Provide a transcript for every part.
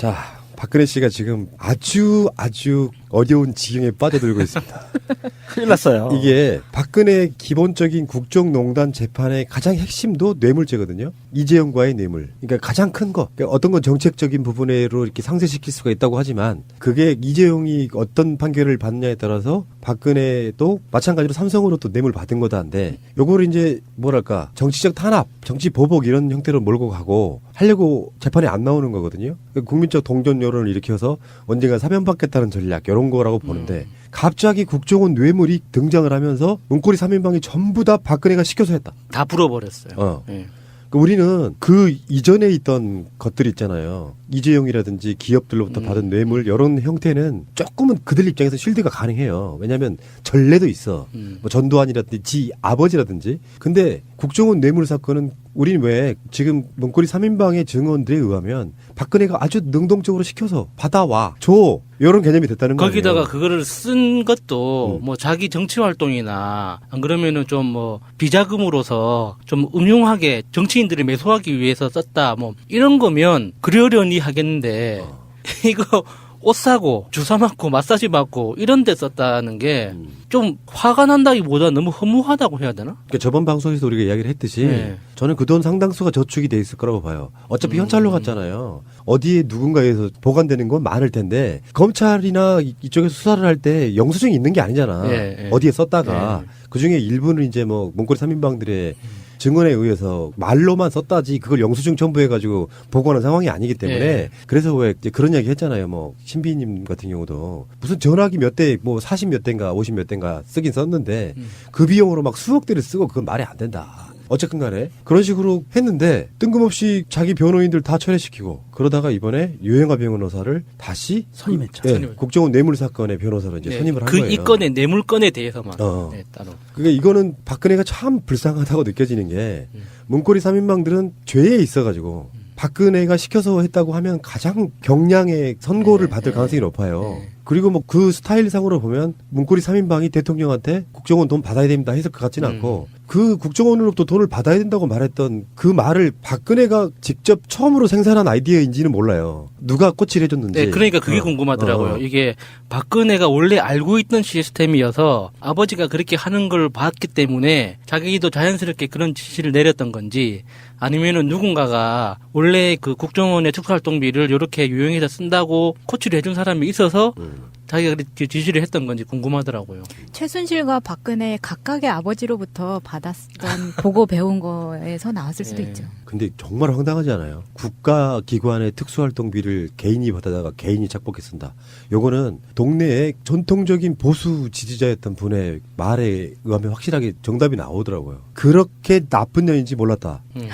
자, 박근혜 씨가 지금 아주 아주 어려운 지경에 빠져들고 있습니다. 큰일 났어요. 이게 박근혜 기본적인 국정농단 재판의 가장 핵심도 뇌물죄거든요. 이재용과의 뇌물. 그러니까 가장 큰 거. 그러니까 어떤 건 정책적인 부분으로 이렇게 상쇄시킬 수가 있다고 하지만 그게 이재용이 어떤 판결을 받느냐에 따라서 박근혜도 마찬가지로 삼성으로 또 뇌물 받은 거다인데 요거를 이제 뭐랄까 정치적 탄압, 정치 보복 이런 형태로 몰고 가고 하려고 재판에 안 나오는 거거든요. 그러니까 국민적 동전 여론을 일으켜서 언젠가 사면받겠다는 전략 이런 거라고 보는데 갑자기 국정원 뇌물이 등장을 하면서 문고리 3인방이 전부 다 박근혜가 시켜서 했다. 다 불어버렸어요. 어. 예. 그러니까 우리는 그 이전에 있던 것들 있잖아요. 이재용이라든지 기업들로부터 음. 받은 뇌물 이런 형태는 조금은 그들 입장에서 실드가 가능해요. 왜냐하면 전례도 있어. 음. 뭐 전두환이라든지 지 아버지라든지. 근데 국정원 뇌물 사건은 우리는 왜 지금 문고리 3인방의 증언들에 의하면 박근혜가 아주 능동적으로 시켜서 받아와 줘 이런 개념이 됐다는 거예요. 거기다가 그거를 쓴 것도 음. 뭐 자기 정치 활동이나 안 그러면은 좀 뭐 비자금으로서 좀 음흉하게 정치인들이 매수하기 위해서 썼다 뭐 이런 거면 그러려니 하겠는데 어. 이거 옷 사고 주사 맞고 마사지 받고 이런 데 썼다는 게 좀 화가 난다기보다 너무 허무하다고 해야 되나? 그러니까 저번 방송에서 우리가 이야기를 했듯이 네. 저는 그 돈 상당수가 저축이 돼 있을 거라고 봐요. 어차피 음. 현찰로 갔잖아요. 어디에 누군가에서 보관되는 건 많을 텐데 검찰이나 이- 이쪽에서 수사를 할 때 영수증이 있는 게 아니잖아. 예, 예. 어디에 썼다가 예. 그 중에 일부는 이제 뭐 문고리 3인방들의 증언에 의해서 말로만 썼다지 그걸 영수증 첨부해가지고 보고하는 상황이 아니기 때문에 예. 그래서 왜 이제 그런 이야기 했잖아요. 뭐 신비님 같은 경우도 무슨 전화기 몇 대뭐40몇 대인가 50몇 대인가 쓰긴 썼는데 음. 그 비용으로 막 수억 대를 쓰고 그건 말이 안 된다. 어쨌든 간에 그런 식으로 했는데 뜬금없이 자기 변호인들 다 철회시키고 그러다가 이번에 유영아 변호사를 다시 선임했죠. 예, 선임을. 국정원 뇌물 사건의 변호사로 이제 네. 선임을 한 그 거예요. 이 건의 뇌물 건에 대해서만 어. 네, 따로. 그게 이거는 박근혜가 참 불쌍하다고 느껴지는 게 음. 문고리 3인방들은 죄에 있어가지고 박근혜가 시켜서 했다고 하면 가장 경량의 선고를 네, 받을 네. 가능성이 높아요. 네. 그리고 뭐 그 스타일상으로 보면 문고리 3인방이 대통령한테 국정원 돈 받아야 됩니다 해서 그 같지는 음. 않고 그 국정원으로부터 돈을 받아야 된다고 말했던 그 말을 박근혜가 직접 처음으로 생산한 아이디어인지는 몰라요. 누가 꼬치를 해줬는지. 네, 그러니까 그게 어, 궁금하더라고요. 어. 이게 박근혜가 원래 알고 있던 시스템이어서 아버지가 그렇게 하는 걸 봤기 때문에 자기도 자연스럽게 그런 지시를 내렸던 건지 아니면은 누군가가 원래 그 국정원의 특수활동비를 이렇게 유용해서 쓴다고 코치를 해준 사람이 있어서 음. 자기가 그렇게 지시를 했던 건지 궁금하더라고요. 최순실과 박근혜 각각의 아버지로부터 받았던 보고 배운 거에서 나왔을 수도 예. 있죠. 근데 정말 황당하지 않아요? 국가 기관의 특수활동비를 개인이 받아다가 개인이 착복해 쓴다. 요거는 동네의 전통적인 보수 지지자였던 분의 말에 의하면 확실하게 정답이 나오더라고요. 그렇게 나쁜 년인지 몰랐다. 음.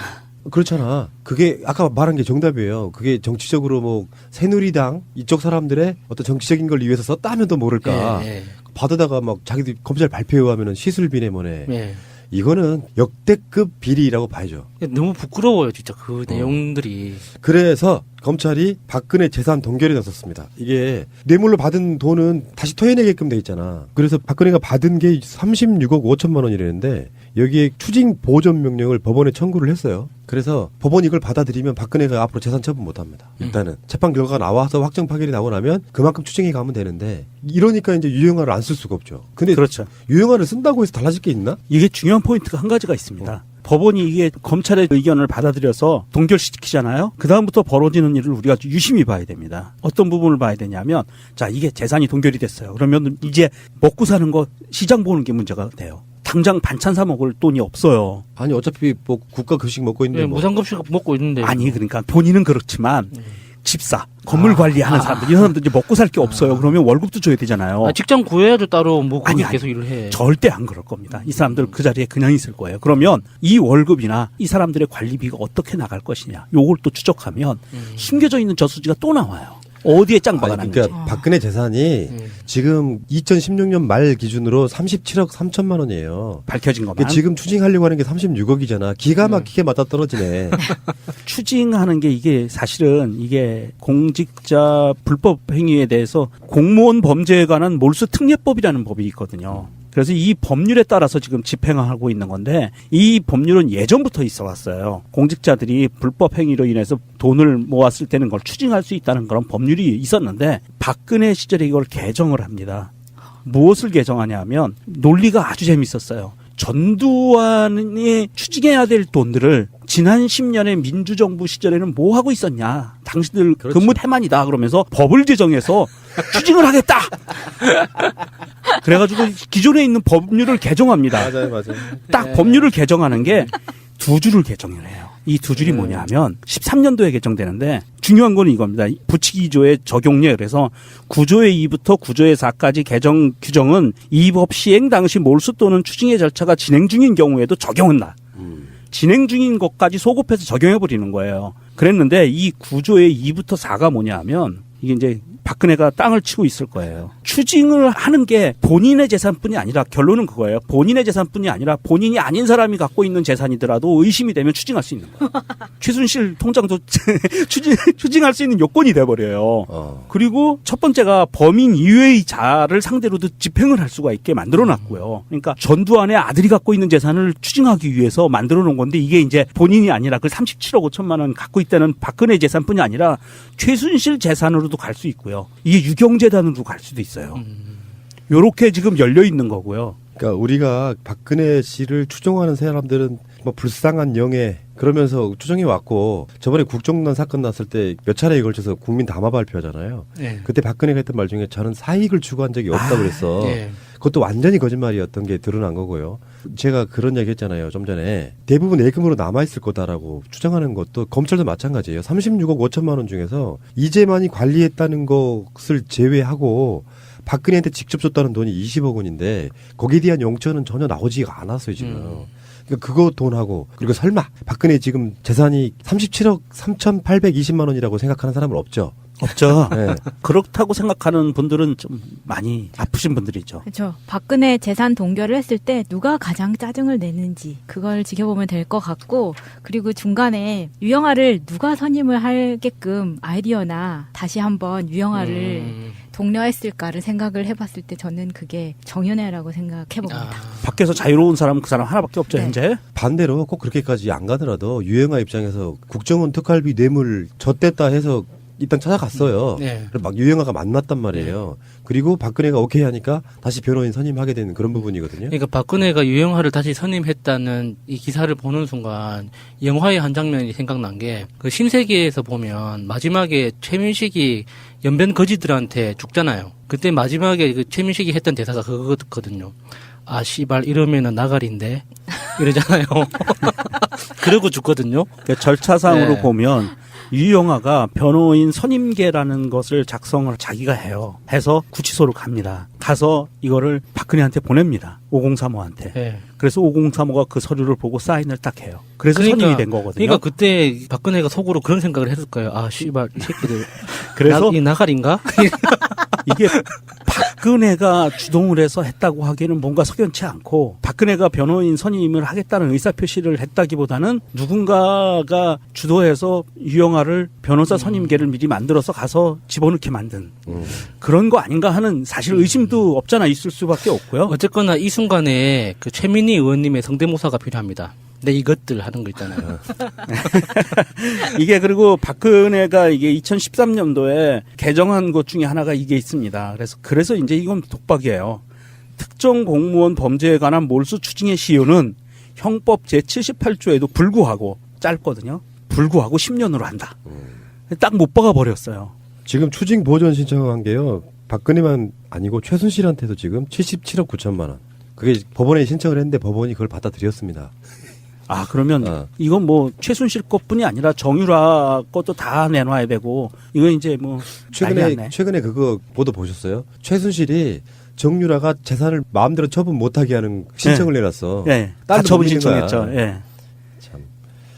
그렇잖아. 그게 아까 말한 게 정답이에요. 그게 정치적으로 뭐 새누리당 이쪽 사람들의 어떤 정치적인 걸 위해서 썼다 하면 또 모를까. 예, 받아다가 막 자기들 검찰 발표에 의하면은 시술비네 뭐네. 예, 예. 이거는 역대급 비리라고 봐야죠. 너무 부끄러워요, 진짜 그 어. 내용들이. 그래서 검찰이 박근혜 재산 동결에 나섰습니다. 이게 뇌물로 받은 돈은 다시 토해내게끔 돼 있잖아. 그래서 박근혜가 받은 게 36억 5천만 원이라는데 여기에 추징 보전 명령을 법원에 청구를 했어요. 그래서 법원이 이걸 받아들이면 박근혜가 앞으로 재산 처분 못 합니다. 일단은 재판 결과가 나와서 확정 판결이 나고 나면 그만큼 추징해 가면 되는데 이러니까 이제 유영아를 안 쓸 수가 없죠. 근데 그렇죠. 유영아를 쓴다고 해서 달라질 게 있나? 이게 중요한 포인트가 한 가지가 있습니다. 법원이 이게 검찰의 의견을 받아들여서 동결시키잖아요. 그 다음부터 벌어지는 일을 우리가 유심히 봐야 됩니다. 어떤 부분을 봐야 되냐면, 자, 이게 재산이 동결이 됐어요. 그러면 이제 먹고 사는 거 시장 보는 게 문제가 돼요. 당장 반찬 사 먹을 돈이 없어요. 아니 어차피 뭐 국가 급식 먹고 있는데 예, 뭐. 무상급식 먹고 있는데. 아니, 그러니까 본인은 그렇지만 네. 집사, 건물 아. 관리하는 사람들, 이 사람들 이제 먹고 살 게 없어요. 그러면 월급도 줘야 되잖아요. 아, 직장 구해야죠 따로 뭐 거기 아니, 아니. 계속 일을 해. 절대 안 그럴 겁니다. 이 사람들 그 자리에 그냥 있을 거예요. 그러면 이 월급이나 이 사람들의 관리비가 어떻게 나갈 것이냐, 요걸 또 추적하면 음. 숨겨져 있는 저수지가 또 나와요. 어디에 짱 박아놨는지. 그러니까 박근혜 재산이 음. 지금 2016년 말 기준으로 37억 3천만 원이에요. 밝혀진 이게 것만 지금 추징하려고 하는 게 36억이잖아. 기가 막히게 맞아 떨어지네. 추징하는 게 이게 사실은 이게 공직자 불법 행위에 대해서 공무원 범죄에 관한 몰수 특례법이라는 법이 있거든요. 그래서 이 법률에 따라서 지금 집행하고 있는 건데 이 법률은 예전부터 있어 왔어요. 공직자들이 불법 행위로 인해서 돈을 모았을 때는 그걸 추징할 수 있다는 그런 법률이 있었는데 박근혜 시절에 이걸 개정을 합니다. 무엇을 개정하냐면 논리가 아주 재밌었어요. 전두환이 추징해야 될 돈들을 지난 10년의 민주정부 시절에는 뭐 하고 있었냐. 당신들 그렇죠. 근무 태만이다. 그러면서 법을 제정해서 추징을 하겠다. 그래가지고 기존에 있는 법률을 개정합니다. 맞아요, 맞아요. 딱 법률을 개정하는 게 두 줄을 개정을 해요. 이 두 줄이 뭐냐 하면 13년도에 개정되는데 중요한 건 이겁니다. 부치기조의 적용례 그래서 구조의 2부터 구조의 4까지 개정 규정은 이 법 시행 당시 몰수 또는 추징의 절차가 진행 중인 경우에도 적용한다. 진행 중인 것까지 소급해서 적용해 버리는 거예요. 그랬는데 이 구조의 2부터 4가 뭐냐 하면 이게 이제 박근혜가 땅을 치고 있을 거예요. 추징을 하는 게 본인의 재산뿐이 아니라 결론은 그거예요. 본인의 재산뿐이 아니라 본인이 아닌 사람이 갖고 있는 재산이더라도 의심이 되면 추징할 수 있는 거예요. 최순실 통장도 추징, 추징할 수 있는 요건이 돼버려요. 어. 그리고 첫 번째가 범인 이외의 자를 상대로도 집행을 할 수가 있게 만들어 놨고요. 그러니까 전두환의 아들이 갖고 있는 재산을 추징하기 위해서 만들어 놓은 건데 이게 이제 본인이 아니라 그 37억 5천만 원 갖고 있다는 박근혜 재산뿐이 아니라 최순실 재산으로 도 갈 수 있고요. 이게 유경재단으로 갈 수도 있어요. 요렇게 지금 열려 있는 거고요. 그러니까 우리가 박근혜 씨를 추종하는 사람들은 뭐 불쌍한 영예 그러면서 추정해 왔고 저번에 국정농단 사건 났을 때 몇 차례에 걸쳐서 국민 담화 발표하잖아요. 네. 그때 박근혜가 했던 말 중에 저는 사익을 추구한 적이 없다고 그랬어. 네. 그것도 완전히 거짓말이었던 게 드러난 거고요. 제가 그런 얘기 했잖아요. 좀 전에 대부분 예금으로 남아있을 거다라고 추정하는 것도 검찰도 마찬가지예요. 36억 5천만 원 중에서 이재만이 관리했다는 것을 제외하고 박근혜한테 직접 줬다는 돈이 20억 원인데 거기에 대한 용처는 전혀 나오지가 않았어요 지금. 음. 그러니까 그거 돈하고 그리고 설마 박근혜 지금 재산이 37억 3,820만 원이라고 생각하는 사람은 없죠. 없죠. 네. 그렇다고 생각하는 분들은 좀 많이 아프신 분들이죠. 그렇죠. 박근혜 재산 동결을 했을 때 누가 가장 짜증을 내는지 그걸 지켜보면 될 것 같고 그리고 중간에 유영아를 누가 선임을 하게끔 아이디어나 다시 한번 유영아를 음. 독려했을까를 생각을 해봤을 때 저는 그게 정윤회라고 생각해봅니다. 아. 밖에서 자유로운 사람은 그 사람 하나밖에 없죠, 네. 현재. 반대로 꼭 그렇게까지 안 가더라도 유영아 입장에서 국정원 특활비 뇌물 졌댔다 해서 일단 찾아갔어요. 네. 그래서 막 유영아가 만났단 말이에요. 그리고 박근혜가 오케이 하니까 다시 변호인 선임하게 되는 그런 부분이거든요. 그러니까 박근혜가 유영화를 다시 선임했다는 이 기사를 보는 순간 영화의 한 장면이 생각난 게 그 신세계에서 보면 마지막에 최민식이 연변 거지들한테 죽잖아요. 그때 마지막에 그 최민식이 했던 대사가 그거거든요. 아 씨발 이러면은 나가리인데 이러잖아요. 그러고 죽거든요. 그 절차상으로 네. 보면 유영아가 변호인 선임계라는 것을 작성을 자기가 해요. 해서 구치소로 갑니다. 가서 이거를 박근혜한테 보냅니다. 5035한테. 네. 그래서 5035가 그 서류를 보고 사인을 딱 해요. 그래서 선임이 된 거거든요. 그러니까 그때 박근혜가 속으로 그런 생각을 했을 거예요. 아 씨발 이 새끼들. 그래서 나, 이 나가리인가? 이게 박근혜가 주동을 해서 했다고 하기에는 뭔가 석연치 않고 박근혜가 변호인 선임을 하겠다는 의사표시를 했다기보다는 누군가가 주도해서 유영아를 변호사 선임계를 미리 만들어서 가서 집어넣게 만든 음. 그런 거 아닌가 하는 사실 의심도 없잖아 있을 수밖에 없고요. 어쨌거나 이 순간에 그 최민희 의원님의 성대모사가 필요합니다. 네 이것들 하는 거 있잖아요. 이게 그리고 박근혜가 이게 2013년도에 개정한 것 중에 하나가 이게 있습니다. 그래서 그래서 이제 이건 독박이에요. 특정 공무원 범죄에 관한 몰수 추징의 시효는 형법 제 78조에도 불구하고 짧거든요. 불구하고 10년으로 한다. 딱 못 박아 버렸어요. 지금 추징 보전 신청한 게요. 박근혜만 아니고 최순실한테도 지금 77억 9천만 원. 그게 법원에 신청을 했는데 법원이 그걸 받아들였습니다. 아 그러면 어. 이건 뭐 최순실 것뿐이 아니라 정유라 것도 다 내놔야 되고 이건 이제 뭐 최근에. 최근에 그거 보도 보셨어요? 최순실이 정유라가 재산을 마음대로 처분 못하게 하는 신청을 내놨어. 예, 딸도 가처분 못 믿는 거야. 신청했죠. 예. 참.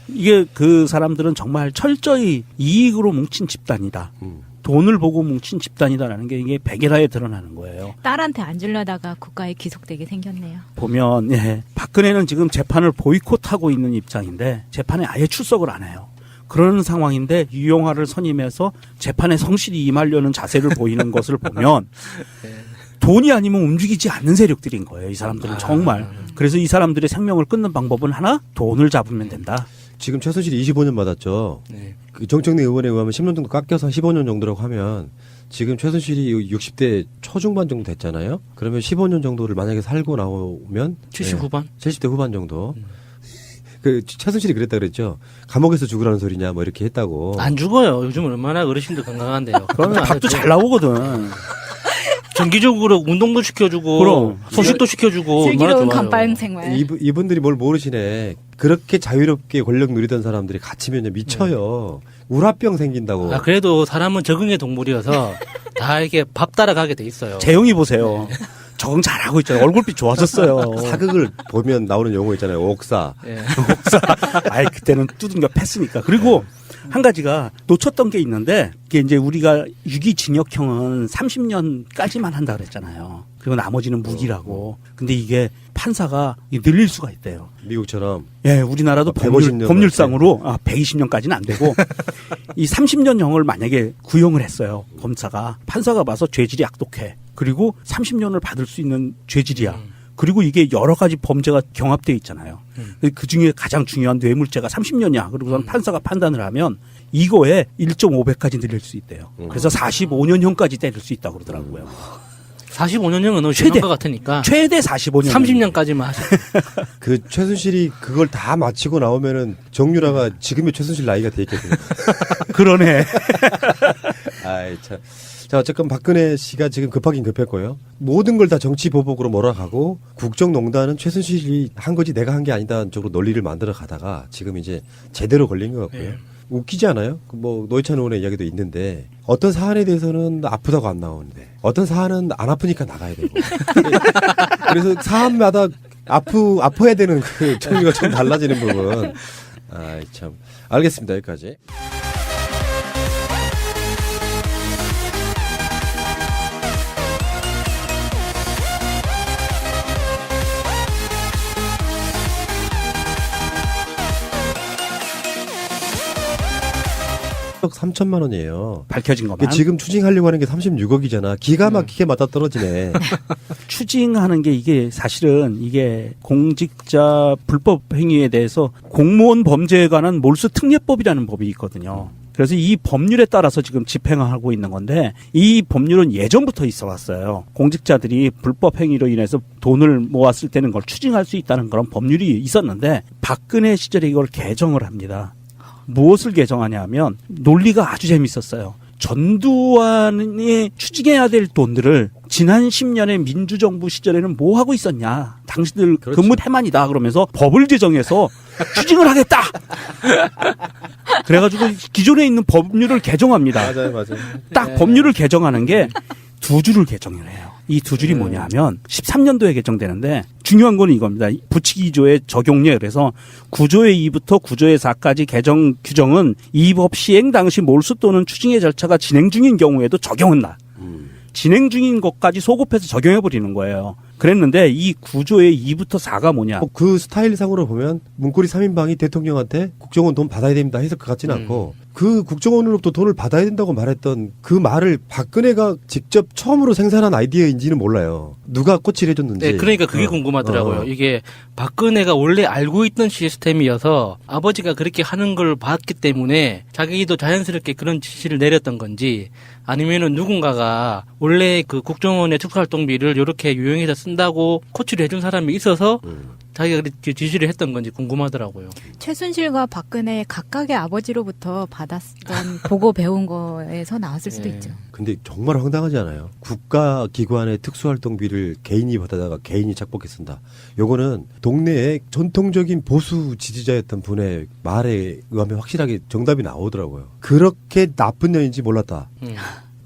이게 그 사람들은 정말 철저히 이익으로 뭉친 집단이다. 음. 돈을 보고 뭉친 집단이다라는 게 이게 백일하에 드러나는 거예요. 딸한테 안 주려다가 국가에 귀속되게 생겼네요. 보면 예, 박근혜는 지금 재판을 보이콧하고 있는 입장인데 재판에 아예 출석을 안 해요. 그런 상황인데 유용화를 선임해서 재판에 성실히 임하려는 자세를 보이는 것을 보면 돈이 아니면 움직이지 않는 세력들인 거예요. 이 사람들은 아. 정말. 그래서 이 사람들의 생명을 끊는 방법은 하나 돈을 잡으면 된다. 지금 최순실이 25년 받았죠. 네. 그 정청래 의원에 의하면 10년 정도 깎여서 한 15년 정도라고 하면 지금 최순실이 60대 초중반 정도 됐잖아요. 그러면 15년 정도를 만약에 살고 나오면 70 네, 후반? 70대 후반 정도. 그 최순실이 그랬다 그랬죠. 감옥에서 죽으라는 소리냐 뭐 이렇게 했다고. 안 죽어요. 요즘 얼마나 어르신들 건강한데요. 그러면 밥도 잘 나오거든. 정기적으로 운동도 시켜주고 그럼. 소식도 시켜주고 슬기로운 좋아요. 감방 생활. 이분, 이분들이 뭘 모르시네. 그렇게 자유롭게 권력 누리던 사람들이 갇히면 미쳐요. 우라병 생긴다고. 아, 그래도 사람은 적응의 동물이어서 다 이게 밥 따라가게 돼 있어요. 재영이 보세요. 적응 잘하고 있잖아요. 얼굴빛 좋아졌어요. 사극을 보면 나오는 용어 있잖아요. 옥사. 예. 아이 그때는 두둥겨 팼으니까. 그리고 한 가지가 놓쳤던 게 있는데 이게 이제 우리가 유기징역형은 30년까지만 한다 그랬잖아요. 그리고 나머지는 무기라고. 근데 이게 판사가 늘릴 수가 있대요. 미국처럼. 예, 우리나라도 아, 150년 법률, 상으로 아, 120년까지는 안 되고 이 30년형을 만약에 구형을 했어요. 검사가 판사가 봐서 죄질이 악독해. 그리고 30년을 받을 수 있는 죄질이야. 그리고 이게 여러 가지 범죄가 경합돼 있잖아요. 그 중에 가장 중요한 뇌물죄가 30년이야. 그리고선 판사가 판단을 하면 이거에 1.5배까지 늘릴 수 있대요. 그래서 45년형까지 때릴 수 있다고 그러더라고요. 45년형은 너무 최대. 같으니까 최대 45년. 30년까지만 하세요. 그 최순실이 그걸 다 마치고 나오면은 정유라가 지금의 최순실 나이가 돼 있거든요. 그러네. 아이 참. 자 어쨌건 박근혜 씨가 지금 급하긴 급했고요. 모든 걸 다 정치 보복으로 몰아가고 국정농단은 최순실이 한 거지 내가 한 게 아니다 쪽으로 논리를 만들어 가다가 지금 이제 제대로 걸린 것 같고요. 웃기지 않아요? 그뭐 노회찬 의원의 이야기도 있는데 어떤 사안에 대해서는 아프다고 안 나오는데 어떤 사안은 안 아프니까 나가야 되고 그래서 사안마다 아프 아파야 되는 그 종류가 좀 달라지는 부분. 아이 참 알겠습니다 여기까지. 3천만 원이에요. 밝혀진 것만. 지금 추징하려고 하는 게 36억이잖아. 기가 막히게 맞아 떨어지네. 추징하는 게 이게 사실은 이게 공직자 불법 행위에 대해서 공무원 범죄에 관한 몰수 특례법이라는 법이 있거든요. 그래서 이 법률에 따라서 지금 집행하고 있는 건데 이 법률은 예전부터 있어 왔어요. 공직자들이 불법 행위로 인해서 돈을 모았을 때는 그걸 추징할 수 있다는 그런 법률이 있었는데 박근혜 시절에 이걸 개정을 합니다. 무엇을 개정하냐면 논리가 아주 재밌었어요. 전두환이 추징해야 될 돈들을 지난 10년의 민주정부 시절에는 뭐 하고 있었냐. 당신들 그렇죠. 근무 태만이다. 그러면서 법을 제정해서 추징을 하겠다. 그래가지고 기존에 있는 법률을 개정합니다. 맞아요, 맞아요. 딱 법률을 개정하는 게 두 줄을 개정을 해요. 이 두 줄이 뭐냐 하면 13년도에 개정되는데 중요한 건 이겁니다. 부치기조의 적용례 그래서 구조의 2부터 구조의 4까지 개정 규정은 이 법 시행 당시 몰수 또는 추징의 절차가 진행 중인 경우에도 적용한다. 진행 중인 것까지 소급해서 적용해 버리는 거예요. 그랬는데 이 구조의 2부터 4가 뭐냐? 어, 그 스타일상으로 보면 문고리 3인방이 대통령한테 국정원 돈 받아야 됩니다 해서 그 같지는 음. 않고 그 국정원으로부터 돈을 받아야 된다고 말했던 그 말을 박근혜가 직접 처음으로 생산한 아이디어인지는 몰라요. 누가 코치를 해줬는지. 네, 그러니까 그게 어. 궁금하더라고요. 어. 이게 박근혜가 원래 알고 있던 시스템이어서 아버지가 그렇게 하는 걸 봤기 때문에 자기도 자연스럽게 그런 지시를 내렸던 건지 아니면은 누군가가 원래 그 국정원의 특수활동비를 이렇게 유용해서 쓴다고 코치를 해준 사람이 있어서 음. 자기가 그렇게 지시를 했던 건지 궁금하더라고요. 최순실과 박근혜 각각의 아버지로부터 받았던 보고 배운 거에서 나왔을 수도 예. 있죠. 근데 정말 황당하지 않아요? 국가 기관의 특수활동비를 개인이 받아다가 개인이 착복해 쓴다. 요거는 동네의 전통적인 보수 지지자였던 분의 말에 의하면 확실하게 정답이 나오더라고요. 그렇게 나쁜 년인지 몰랐다. 음.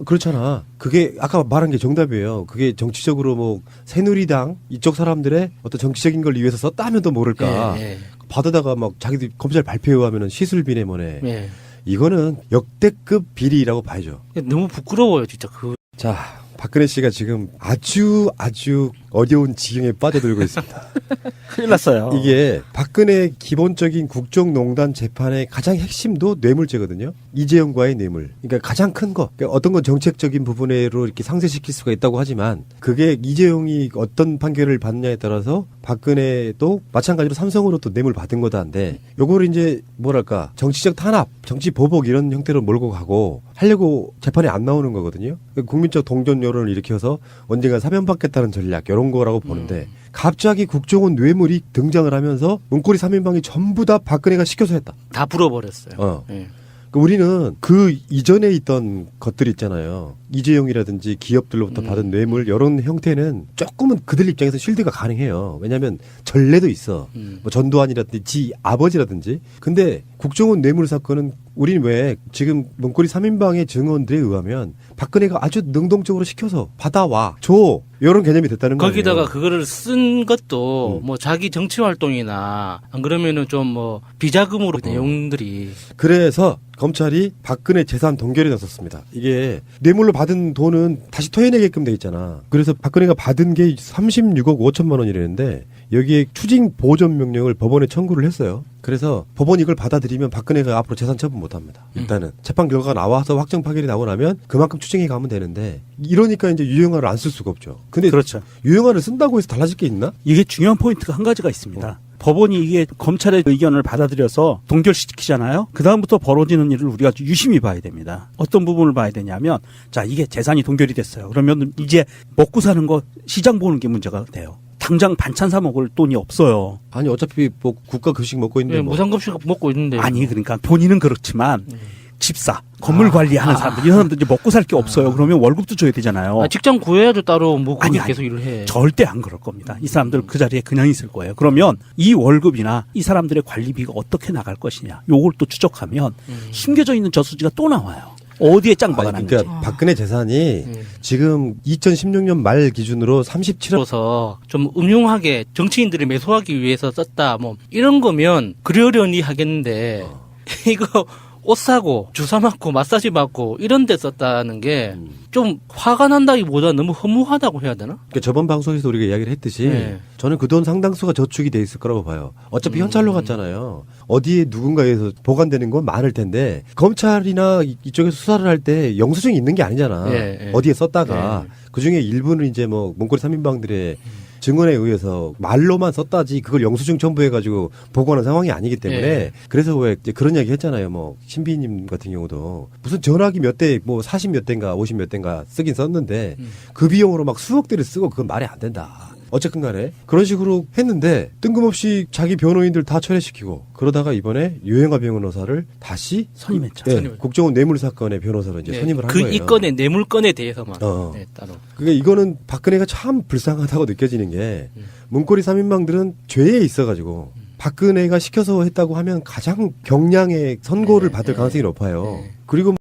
그렇잖아. 그게 아까 말한 게 정답이에요. 그게 정치적으로 뭐 새누리당 이쪽 사람들의 어떤 정치적인 걸 위해서 썼다 하면 또 모를까. 예, 받아다가 막 자기들 검찰 발표에 하면은 시술비네 뭐네. 예, 예. 이거는 역대급 비리라고 봐야죠. 너무 부끄러워요, 진짜. 그 자, 박근혜 씨가 지금 아주 아주 어려운 지경에 빠져들고 있습니다. 큰일 났어요. 이게 박근혜 기본적인 국정농단 재판의 가장 핵심도 뇌물죄거든요. 이재용과의 뇌물. 그러니까 가장 큰 거. 그러니까 어떤 건 정책적인 부분으로 이렇게 상쇄시킬 수가 있다고 하지만 그게 이재용이 어떤 판결을 받느냐에 따라서 박근혜도 마찬가지로 삼성으로 또 뇌물 받은 거다인데 요거를 이제 뭐랄까 정치적 탄압, 정치 보복 이런 형태로 몰고 가고 하려고 재판에 안 나오는 거거든요. 그러니까 국민적 동전 여론을 일으켜서 언젠가 사면받겠다는 전략 이런 거라고 보는데 갑자기 국정원 뇌물이 등장을 하면서 문고리 3인방이 전부 다 박근혜가 시켜서 했다. 다 불어버렸어요. 어. 예. 그 우리는 그 이전에 있던 것들 있잖아요. 이재용이라든지 기업들로부터 음. 받은 뇌물 이런 형태는 조금은 그들 입장에서 쉴드가 가능해요. 왜냐하면 전례도 있어. 음. 뭐 전두환이라든지 지 아버지라든지. 근데 국정원 뇌물 사건은 우리는 왜 지금 문고리 3인방의 증언들에 의하면 박근혜가 아주 능동적으로 시켜서 받아와 줘 이런 개념이 됐다는 거예요. 거기다가 그거를 쓴 것도 음. 뭐 자기 정치 활동이나 안 그러면은 좀 뭐 비자금으로 어. 내용들이 그래서 검찰이 박근혜 재산 동결에 나섰습니다. 이게 뇌물로 받은 돈은 다시 토해내게끔 돼 있잖아. 그래서 박근혜가 받은 게 36억 5천만 원이라는데 여기에 추징 보전 명령을 법원에 청구를 했어요. 그래서 법원이 이걸 받아들이면 박근혜가 앞으로 재산 처분 못 합니다. 일단은 재판 결과가 나와서 확정 판결이 나고 나면 그만큼 추징해 가면 되는데 이러니까 이제 유형화를 안 쓸 수가 없죠. 근데 그렇죠. 유형화를 쓴다고 해서 달라질 게 있나? 이게 중요한 포인트가 한 가지가 있습니다. 법원이 이게 검찰의 의견을 받아들여서 동결시키잖아요. 그 다음부터 벌어지는 일을 우리가 유심히 봐야 됩니다. 어떤 부분을 봐야 되냐면, 자 이게 재산이 동결이 됐어요. 그러면 이제 먹고 사는 거 시장 보는 게 문제가 돼요. 당장 반찬 사 먹을 돈이 없어요. 아니 어차피 뭐 국가 급식 먹고 있는데 예, 뭐. 무상급식 먹고 있는데 아니 그러니까 본인은 그렇지만 네. 집사, 건물 아. 관리하는 사람들 이 사람들 이제 먹고 살 게 없어요. 그러면 월급도 줘야 되잖아요. 아, 직장 구해야죠 따로 뭐 아니, 아니. 계속 일을 해. 절대 안 그럴 겁니다. 이 사람들 그 자리에 그냥 있을 거예요. 그러면 이 월급이나 이 사람들의 관리비가 어떻게 나갈 것이냐, 요걸 또 추적하면 음. 숨겨져 있는 저수지가 또 나와요. 어디에 짱박아 아니, 놨는지. 그러니까 박근혜 재산이 음. 지금 2016년 말 기준으로 37억 들어서 좀 음흉하게 정치인들이 매수하기 위해서 썼다 뭐 이런 거면 그러려니 하겠는데 어. 이거 옷 사고 주사 맞고 마사지 받고 이런 데 썼다는 게 좀 화가 난다기보다 너무 허무하다고 해야 되나? 그러니까 저번 방송에서 우리가 이야기를 했듯이 네. 저는 그 돈 상당수가 저축이 돼 있을 거라고 봐요. 어차피 음. 현찰로 갔잖아요. 어디에 누군가에서 보관되는 건 많을 텐데 검찰이나 이- 이쪽에서 수사를 할 때 영수증이 있는 게 아니잖아. 예, 예. 어디에 썼다가 예. 그 중에 일부는 이제 뭐 문고리 3인방들의 증언에 의해서 말로만 썼다지 그걸 영수증 첨부해가지고 보고하는 상황이 아니기 때문에 예. 그래서 왜 이제 그런 이야기 했잖아요. 뭐 신비님 같은 경우도 무슨 전화기 몇 대뭐40몇 대인가 50몇 대인가 쓰긴 썼는데 음. 그 비용으로 막 수억 대를 쓰고 그건 말이 안 된다. 어쨌든 간에 그런 식으로 했는데 뜬금없이 자기 변호인들 다 철회시키고 그러다가 이번에 유행화 변호사를 다시 선임했죠. 예, 선임을. 국정원 뇌물 사건의 변호사로 이제 네, 선임을 한 그 거예요. 이 건의 뇌물 건에 대해서만 어. 네, 따로. 그게 이거는 박근혜가 참 불쌍하다고 느껴지는 게 음. 문고리 3인방들은 죄에 있어가지고 박근혜가 시켜서 했다고 하면 가장 경량의 선고를 네, 받을 네. 가능성이 높아요. 네. 그리고